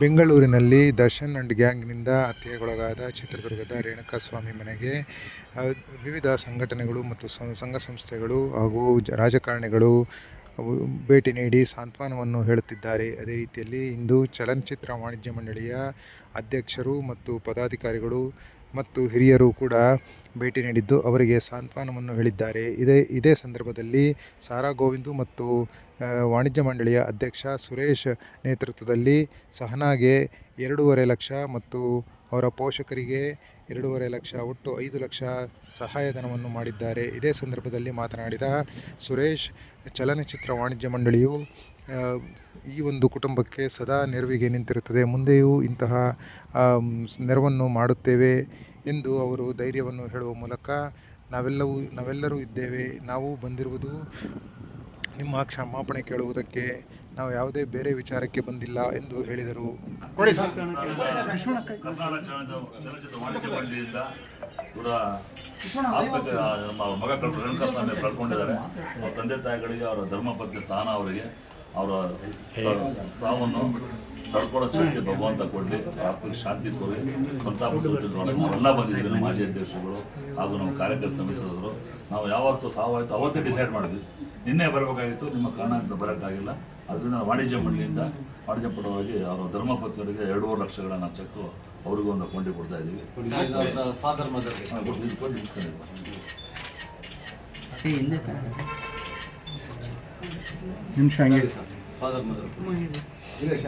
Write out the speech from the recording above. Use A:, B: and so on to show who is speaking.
A: ಬೆಂಗಳೂರಿನಲ್ಲಿ ದರ್ಶನ್ ಅಂಡ್ ಗ್ಯಾಂಗ್ನಿಂದ ಹತ್ಯೆಗೊಳಗಾದ ಚಿತ್ರದುರ್ಗದ ರೇಣುಕಾಸ್ವಾಮಿ ಮನೆಗೆ ವಿವಿಧ ಸಂಘಟನೆಗಳು ಮತ್ತು ಸಂಘ ಸಂಸ್ಥೆಗಳು ಹಾಗೂ ರಾಜಕಾರಣಿಗಳು ಭೇಟಿ ನೀಡಿ ಸಾಂತ್ವನವನ್ನು ಹೇಳುತ್ತಿದ್ದಾರೆ. ಅದೇ ರೀತಿಯಲ್ಲಿ ಇಂದು ಚಲನಚಿತ್ರ ವಾಣಿಜ್ಯ ಮಂಡಳಿಯ ಅಧ್ಯಕ್ಷರು ಮತ್ತು ಪದಾಧಿಕಾರಿಗಳು ಮತ್ತು ಹಿರಿಯರು ಕೂಡ ಭೇಟಿ ನೀಡಿದ್ದು ಅವರಿಗೆ ಸಾಂತ್ವನವನ್ನು ಹೇಳಿದ್ದಾರೆ. ಇದೇ ಇದೇ ಸಂದರ್ಭದಲ್ಲಿ ಸಾರಾ ಗೋವಿಂದು ಮತ್ತು ವಾಣಿಜ್ಯ ಮಂಡಳಿಯ ಅಧ್ಯಕ್ಷ ಸುರೇಶ್ ನೇತೃತ್ವದಲ್ಲಿ ಸಹನಾಗೆ ಎರಡೂವರೆ ಲಕ್ಷ ಮತ್ತು ಅವರ ಪೋಷಕರಿಗೆ ಎರಡೂವರೆ ಲಕ್ಷ, ಒಟ್ಟು ಐದು ಲಕ್ಷ ಸಹಾಯಧನವನ್ನು ಮಾಡಿದ್ದಾರೆ. ಇದೇ ಸಂದರ್ಭದಲ್ಲಿ ಮಾತನಾಡಿದ ಸುರೇಶ್, ಚಲನಚಿತ್ರ ವಾಣಿಜ್ಯ ಮಂಡಳಿಯು ಈ ಒಂದು ಕುಟುಂಬಕ್ಕೆ ಸದಾ ನೆರವಿಗೆ ನಿಂತಿರುತ್ತದೆ. ಮುಂದೆಯೂ ಇಂತಹ ನೆರವನ್ನು ಮಾಡುತ್ತೇವೆ ಎಂದು ಅವರು ಧೈರ್ಯವನ್ನು ಹೇಳುವ ಮೂಲಕ ನಾವೆಲ್ಲವೂ ನಾವೆಲ್ಲರೂ ಇದ್ದೇವೆ. ನಾವು ಬಂದಿರುವುದು ನಿಮ್ಮ ಕ್ಷಮಾಪಣೆ ಕೇಳುವುದಕ್ಕೆ ನಾವು ಯಾವುದೇ ಬೇರೆ ವಿಚಾರಕ್ಕೆ ಬಂದಿಲ್ಲ ಎಂದು ಹೇಳಿದರು.
B: ಮಗ ಕಳ್ಕೊಂಡಿದ್ದಾರೆ. ತಂದೆ ತಾಯಿಗಳಿಗೆ ಅವರ ಧರ್ಮಪತ್ನಿ ಸಹನ ಅವರಿಗೆ. ಅವರ ಸಾವನ್ನು ತಡ್ಕೊಳ್ಳೋ ಶಕ್ತಿ ಭಗವಂತ ಕೊಡಲಿ. ಆತ್ಮಕ್ಕೆ ಶಾಂತಿ ಕೊಡಲಿ ಸಂತಾಪ ನಾವೆಲ್ಲ ಬಂದಿದ್ದೀವಿ ನಮ್ಮ ಮಾಜಿ ಅಧ್ಯಕ್ಷರುಗಳು ಹಾಗೂ ನಮ್ಮ ಕಾರ್ಯಕರ್ತ ಸಮಿತಿಯವರು ನಾವು ಯಾವತ್ತೂ ಸಾವಾಯಿತು ಅವತ್ತೇ ಡಿಸೈಡ್ ಮಾಡಿದ್ವಿ. ನಿನ್ನೆ ಬರಬೇಕಾಗಿತ್ತು ನಿಮ್ಮ ಕಾರಣದಿಂದ ಬರೋಕ್ಕಾಗಿಲ್ಲ. ಅದರಿಂದ ನಾವು ವಾಣಿಜ್ಯ ಮಂಡಳಿಯಿಂದ ವಾಣಿಜ್ಯ ಪರವಾಗಿ ಅವರ ಧರ್ಮಪತ್ನಿಯವರಿಗೆ ಎರಡೂವರೆ ಲಕ್ಷಗಳನ್ನು ಚೆಕ್ ಅವ್ರಿಗೂ ಒಂದು ಕೊಂಡಿ ಕೊಡ್ತಾ ಇದ್ದೀವಿ.
C: ಫಾದರ್ ಮದರ್
B: ಹಾ,